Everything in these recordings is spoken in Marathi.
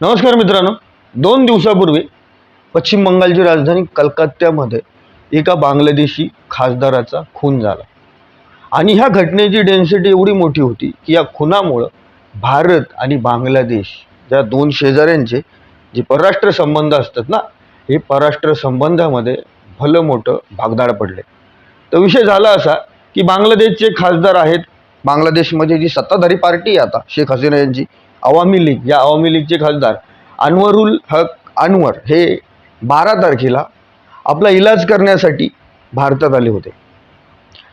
नमस्कार मित्रांनो. दोन दिवसापूर्वी पश्चिम बंगालची राजधानी कलकत्त्यामध्ये एका बांगलादेशी खासदाराचा खून झाला. आणि ह्या घटनेची डेन्सिटी एवढी मोठी होती की या खुनामुळं भारत आणि बांगलादेश या दोन शेजाऱ्यांचे जे परराष्ट्र संबंध असतात ना हे परराष्ट्र संबंधामध्ये भलं मोठं भागदाड पडले. तर विषय झाला असा की बांगलादेशचे खासदार आहेत. बांगलादेशमध्ये जी सत्ताधारी पार्टी आहे आता शेख हसीना यांची अवामी लीग या अवामी लीगचे खासदार अनवरुल हक अनवर हे बारा तारखेला आपला इलाज करण्यासाठी भारतात आले होते.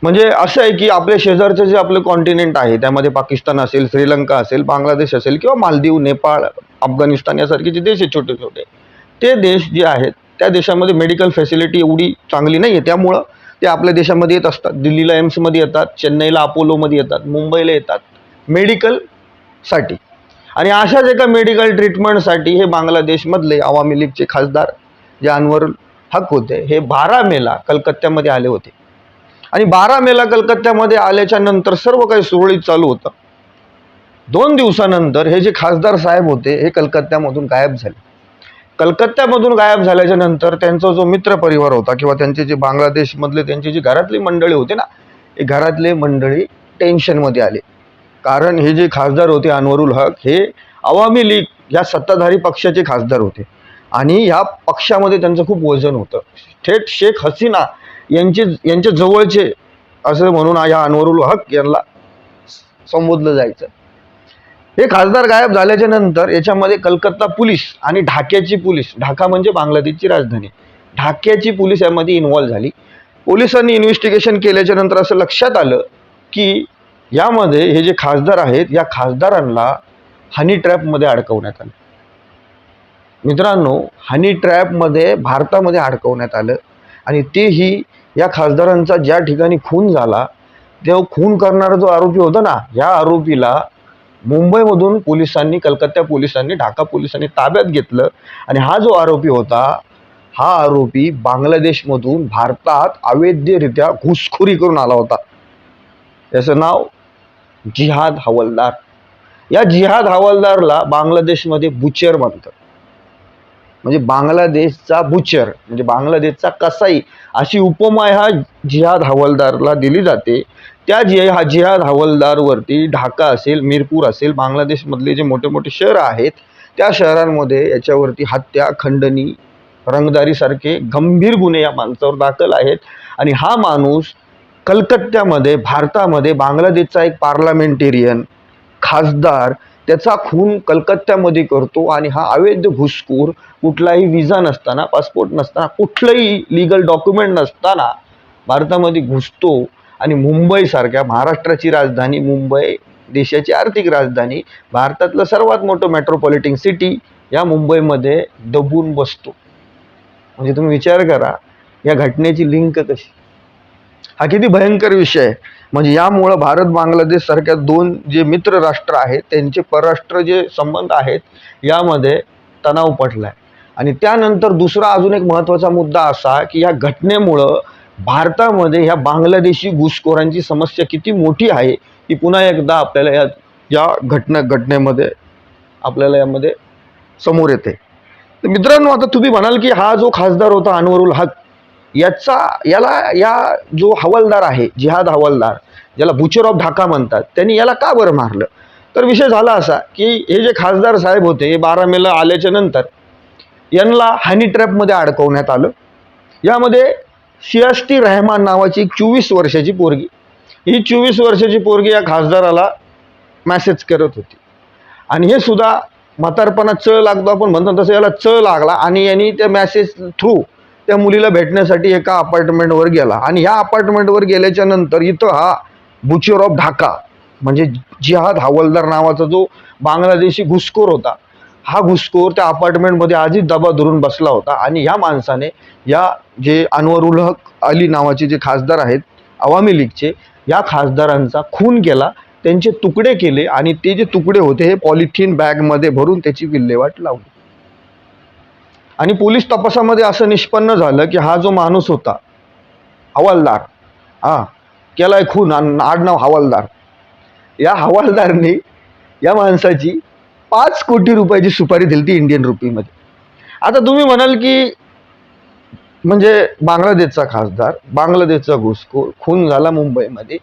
म्हणजे असं आहे की आपल्या शेजारचं जे आपलं कॉन्टिनेंट आहे त्यामध्ये पाकिस्तान असेल श्रीलंका असेल बांगलादेश असेल किंवा मालदीव नेपाळ अफगाणिस्तान यासारखे जे देश आहेत छोटे छोटे ते देश जे आहेत त्या देशामध्ये मेडिकल फॅसिलिटी एवढी चांगली नाही आहे त्यामुळं ते आपल्या देशामध्ये येत असतात. दिल्लीला एम्समध्ये येतात चेन्नईला अपोलोमध्ये येतात मुंबईला येतात. मेडिकलसाठी आणि अशाच एका मेडिकल ट्रीटमेंटसाठी हे बांगलादेशमधले आवामी लीगचे खासदार जे अनवर हक होते हे बारा मेला कलकत्त्यामध्ये आले होते. आणि बारा मेला कलकत्त्यामध्ये आल्याच्यानंतर सर्व काही सुरळीत चालू होतं. दोन दिवसानंतर हे जे खासदार साहेब होते हे कलकत्त्यामधून गायब झाले. कलकत्त्यामधून गायब झाल्याच्यानंतर त्यांचा जो मित्र परिवार होता किंवा त्यांचे जे बांगलादेशमधले त्यांची जी घरातली मंडळी होते ना हे घरातले मंडळी टेन्शनमध्ये आले. कारण हे जे खासदार होते अनवरुल हक हे आवामी लीग या सत्ताधारी पक्षाचे खासदार होते. आणि ह्या पक्षामध्ये त्यांचं खूप वजन होतं. थेट शेख हसीना यांचे यांच्या जवळचे असं म्हणून या अनवरुल हक यांना संबोधलं जायचं. हे खासदार गायब झाल्याच्यानंतर याच्यामध्ये कलकत्ता पोलीस आणि ढाक्याची पोलीस ढाका म्हणजे बांगलादेशची राजधानी. ढाक्याची पोलीस यामध्ये इन्व्हॉल्व्ह झाली. पोलिसांनी इन्व्हेस्टिगेशन केल्याच्यानंतर असं लक्षात आलं की यामध्ये हे जे खासदार आहेत या खासदारांना हनी ट्रॅपमध्ये अडकवण्यात आलं. मित्रांनो हनी ट्रॅपमध्ये भारतामध्ये अडकवण्यात आलं आणि तेही या खासदारांचा ज्या ठिकाणी खून झाला तेव्हा खून करणारा जो आरोपी होता ना या आरोपीला मुंबईमधून पोलिसांनी कलकत्ता पोलिसांनी ढाका पोलिसांनी ताब्यात घेतलं आणि हा जो आरोपी होता हा आरोपी बांगलादेशमधून भारतात अवैधरित्या घुसखोरी करून आला होता. त्याचं नाव जिहाद हवालदार. या जिहाद हवालदारला बांगलादेशमध्ये बुचर म्हणतात. म्हणजे बांगलादेशचा बुचर म्हणजे बांगलादेशचा कसाई अशी उपमा ह्या जिहाद हवालदारला दिली जाते. त्या जि हा जिहाद हवालदारवरती ढाका असेल मिरपूर असेल बांगलादेशमधले जे मोठे मोठे शहर आहेत त्या शहरांमध्ये याच्यावरती हत्या खंडणी रंगदारीसारखे गंभीर गुन्हे या माणसावर दाखल आहेत. आणि हा माणूस कलकत्त्यामध्ये भारतामध्ये बांगलादेशचा एक पार्लमेंटेरियन खासदार त्याचा खून कलकत्त्यामध्ये करतो आणि हा अवैध घुसखोर कुठलाही विजा नसताना पासपोर्ट नसताना कुठलंही लिगल डॉक्युमेंट नसताना भारतामध्ये घुसतो आणि मुंबईसारख्या महाराष्ट्राची राजधानी मुंबई देशाची आर्थिक राजधानी भारतातलं सर्वात मोठं मेट्रोपॉलिटन सिटी या मुंबईमध्ये दबून बसतो. म्हणजे तुम्ही विचार करा या घटनेची लिंक कशी? हा किती भयंकर विषय आहे. म्हणजे यामुळं भारत बांगलादेश सारख्या दोन जे मित्र राष्ट्र आहेत त्यांचे परराष्ट्र जे संबंध आहेत यामध्ये तणाव पडला आहे आणि त्यानंतर दुसरा अजून एक महत्त्वाचा मुद्दा असा की या घटनेमुळं भारतामध्ये ह्या बांगलादेशी घुसखोरांची समस्या किती मोठी आहे ही पुन्हा एकदा आपल्याला या या घटना घटनेमध्ये आपल्याला यामध्ये समोर येते. तर मित्रांनो आता तुम्ही म्हणाल की हा जो खासदार होता अनवरुल हक याचा याला या जो हवालदार आहे जिहाद हवालदार ज्याला बुचर ऑफ ढाका म्हणतात त्यांनी याला का बरं मारलं? तर विषय झाला असा की हे जे खासदार साहेब होते हे बारा मेला आल्याच्यानंतर यांना हनी ट्रॅपमध्ये अडकवण्यात आलं. यामध्ये सियास्ती रहमान नावाची चोवीस वर्षाची पोरगी ही चोवीस वर्षाची पोरगी या खासदाराला मॅसेज करत होती. आणि हे सुद्धा म्हातारपणात चळ लागतो आपण म्हणतो तसं याला चळ लागला आणि यांनी त्या मॅसेज थ्रू त्या मुलीला भेटण्यासाठी एका अपार्टमेंटवर गेला. आणि ह्या अपार्टमेंटवर गेल्याच्यानंतर इथं हा बुचर ऑफ ढाका म्हणजे जिहाद हवलदार नावाचा जो बांगलादेशी घुसखोर होता हा घुसखोर त्या अपार्टमेंटमध्ये आधीच दबा धरून बसला होता. आणि ह्या माणसाने या जे अनवरुल हक अली नावाचे जे खासदार आहेत आवामी लीगचे या खासदारांचा खून केला त्यांचे तुकडे केले आणि ते जे तुकडे होते हे पॉलिथिन बॅगमध्ये भरून त्याची विल्हेवाट लावली. आणि पोलीस तपासामध्ये असं निष्पन्न झालं की हा जो माणूस होता हवालदार हा केलाय खून आणि आडनाव हवालदार. या हवालदारने या माणसाची पाच कोटी रुपयाची सुपारी दिली ती इंडियन रुपीमध्ये आता तुम्ही म्हणाल की म्हणजे बांगलादेशचा खासदार बांगलादेशचा घुसखोर खून झाला मुंबईमध्ये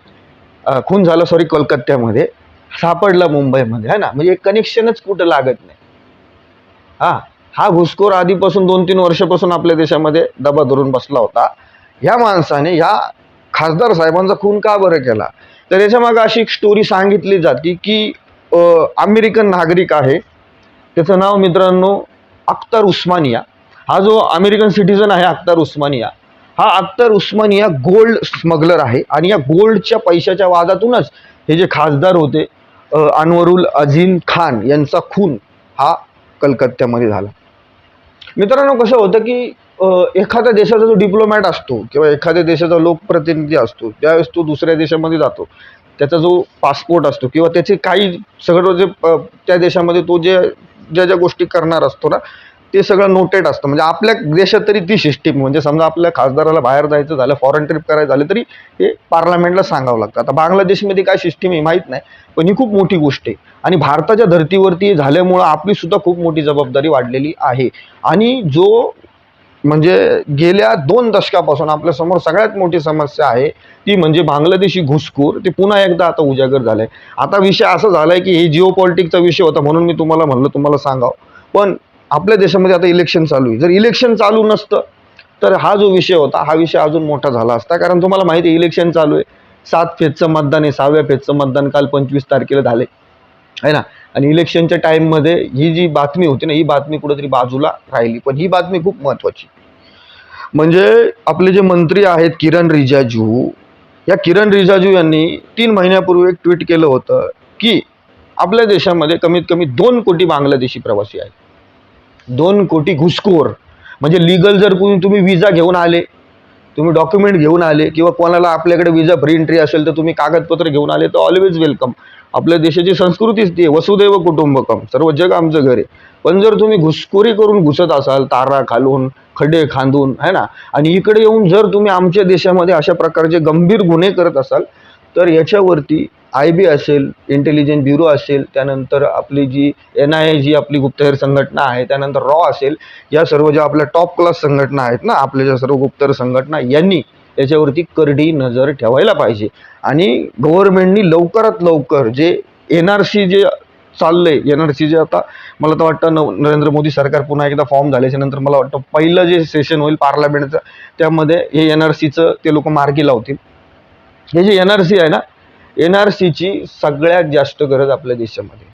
खून झाला सॉरी कोलकात्यामध्ये सापडला मुंबईमध्ये है ना? म्हणजे कनेक्शनच कुठं लागत नाही. हां हा घुसखोर आधीपासून दोन तीन वर्षापासून आपल्या देशामध्ये दबा धरून बसला होता. ह्या माणसाने ह्या खासदार साहेबांचा खून का बरं केला? तर याच्यामागे अशी एक स्टोरी सांगितली जाते की अमेरिकन नागरिक आहे. त्याचं नाव मित्रांनो अख्तर उस्मानिया. हा जो अमेरिकन सिटीजन आहे अख्तर उस्मानिया. हा अख्तर उस्मानिया गोल्ड स्मगलर आहे आणि या गोल्डच्या पैशाच्या वादातूनच हे जे खासदार होते अनवरुल अझीम खान यांचा खून हा कलकत्त्यामध्ये झाला. मित्रांनो कसं होतं की एखाद्या देशाचा जो डिप्लोमॅट असतो किंवा एखाद्या देशाचा लोकप्रतिनिधी असतो त्यावेळेस तो दुसऱ्या देशामध्ये जातो त्याचा जो पासपोर्ट असतो किंवा त्याचे काही सगळं जे त्या देशामध्ये तो जे ज्या ज्या गोष्टी करणार असतो ना ते सगळं नोटेड असतं. म्हणजे आपल्या देशात तरी ती सिस्टीम म्हणजे समजा आपल्या खासदाराला बाहेर जायचं झालं फॉरेन ट्रिप करायचं झालं तरी हे पार्लमेंटला सांगावं लागतं. आता बांगलादेशमध्ये काय सिस्टीम आहे माहीत नाही पण ही खूप मोठी गोष्ट आहे. आणि भारताच्या धर्तीवरती झाल्यामुळं आपली सुद्धा खूप मोठी जबाबदारी वाढलेली आहे. आणि जो म्हणजे गेल्या दोन दशकापासून आपल्यासमोर सगळ्यात मोठी समस्या आहे ती म्हणजे बांगलादेशी घुसखोर ते पुन्हा एकदा आता उजागर झालंय. आता विषय असा झालाय की हे जिओ पॉलिटिकचा विषय होता म्हणून मी तुम्हाला म्हणलं तुम्हाला सांगावं. पण आपल्या देशामध्ये आता इलेक्शन चालू आहे. जर इलेक्शन चालू नसतं तर हा जो विषय होता हा विषय अजून मोठा झाला असता. कारण तुम्हाला माहिती आहे इलेक्शन चालू आहे. सात फेजचं मतदान आहे सहाव्या फेजचं मतदान काल पंचवीस तारखेला झाले आहे ना? आणि इलेक्शनच्या टाईममध्ये ही जी बातमी होती ना ही बातमी कुठेतरी बाजूला राहिली. पण ही बातमी खूप महत्त्वाची म्हणजे आपले जे मंत्री आहेत किरण रिजाजू या किरण रिजाजू यांनी तीन महिन्यापूर्वी एक ट्विट केलं होतं की आपल्या देशामध्ये कमीत कमी दोन कोटी बांगलादेशी प्रवासी आहेत. दोन कोटी घुसखोर. म्हणजे लिगल जर कोणी तुम्ही विजा घेऊन आले तुम्ही डॉक्युमेंट घेऊन आले किंवा कोणाला आपल्याकडे विजा फ्री एंट्री असेल तर तुम्ही कागदपत्र घेऊन आले तर ऑलवेज वेलकम आपल्या देशाची संस्कृतीच ती वसुदैव कुटुंबकम. सर्व जग आमचं घर आहे. पण जर तुम्ही घुसखोरी करून घुसत असाल तारा खालून खड्डे खांदून है ना? आणि इकडे येऊन जर तुम्ही आमच्या देशामध्ये अशा प्रकारचे गंभीर गुन्हे करत असाल तर याच्यावरती आय बी असेल इंटेलिजन्स ब्युरो असेल त्यानंतर आपली जी एन आय ए जी आपली गुप्तहेर संघटना आहे त्यानंतर रॉ असेल या सर्व ज्या आपल्या टॉप क्लास संघटना आहेत ना आपल्या ज्या सर्व गुप्तहेर संघटना यांनी याच्यावरती करडी नजर ठेवायला पाहिजे. आणि गव्हर्नमेंटनी लवकरात लवकर जे एन आर सी जे चाललंय एन आर सी जे आता मला तर वाटतं नव नरेंद्र मोदी सरकार पुन्हा एकदा फॉर्म झाल्याच्यानंतर मला वाटतं पहिलं जे सेशन होईल पार्लमेंटचं त्यामध्ये हे एन आर सीचं ते लोक मार्गी लावतील. हे जे एन आर सी आहे ना एन आर सीची सगळ्यात जास्त गरज आपल्या देशामध्ये.